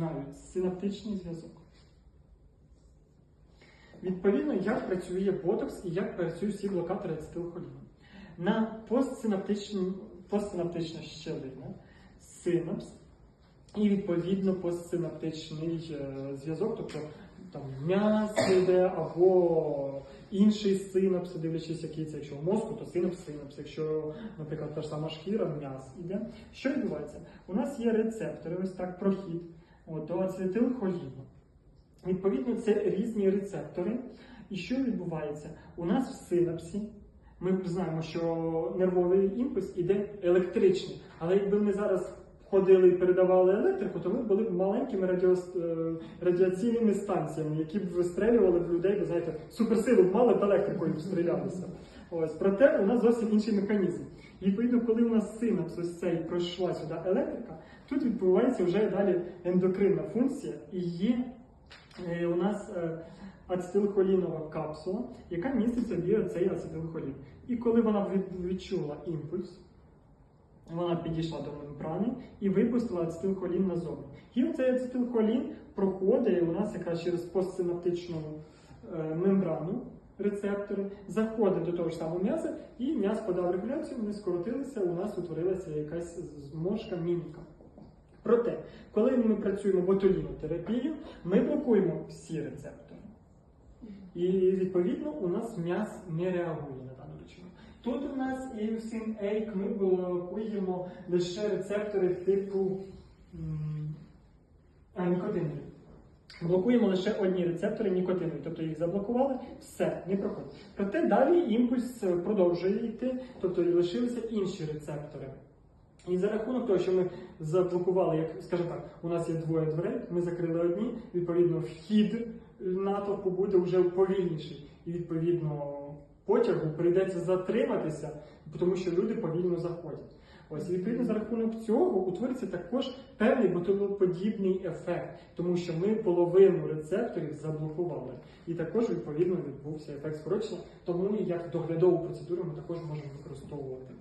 знають синаптичний зв'язок. Відповідно, як працює ботокс і як працюють всі блокатори ацетилхоліну. На постсинаптична щелина, синапс і відповідно постсинаптичний е, зв'язок, тобто там м'яз йде або інший синапс, дивлячись, який це, якщо в мозку, то синапс, синапс, якщо, наприклад, та ж сама шкіра, м'яз іде. Що відбувається? У нас є рецептори, ось так прохід от, до ацетилхоліну. Відповідно, це різні рецептори. І що відбувається? У нас в синапсі ми знаємо, що нервовий імпульс іде електричний. Але якби ми зараз ходили і передавали електрику, то ми були б маленькими радіо, е, радіаційними станціями, які б вистрелювали в людей, ви знаєте, суперсилу б мали б електрикою стрілялися. Ось проте у нас зовсім інший механізм. Відповідно, коли у нас синапс ось цей пройшла сюди електрика, тут відбувається вже далі ендокринна функція і є е, у нас е, ацетилхолінова капсула, яка містить в цей ацетилхолін. І коли вона відчула імпульс, вона підійшла до мембрани і випустила ацетилхолін назовні. І цей ацетилхолін проходить у нас якраз через постсинаптичну е, мембрану. Рецептори заходить до того ж самого м'яса, і м'яз подав регуляцію, вони скоротилися, у нас утворилася якась зможка мінка. Проте, коли ми працюємо ботулінотерапією, ми блокуємо всі рецептори. І відповідно у нас м'яз не реагує. Тут у нас Eosin Ейк ми блокуємо лише рецептори типу а, нікотинові. Блокуємо лише одні рецептори нікотинові, тобто їх заблокували, все, не проходить. Проте далі імпульс е, продовжує йти, тобто лишилися інші рецептори. І за рахунок того, що ми заблокували, як скажімо так, у нас є двоє дверей, ми закрили одні, відповідно, вхід натовпу буде вже повільніший. І відповідно потягу прийдеться затриматися, тому що люди повільно заходять. Ось відповідно за рахунок цього утвориться також певний ботулоподібний ефект, тому що ми половину рецепторів заблокували. І також відповідно відбувся ефект скорочення, тому як доглядову процедуру ми також можемо використовувати.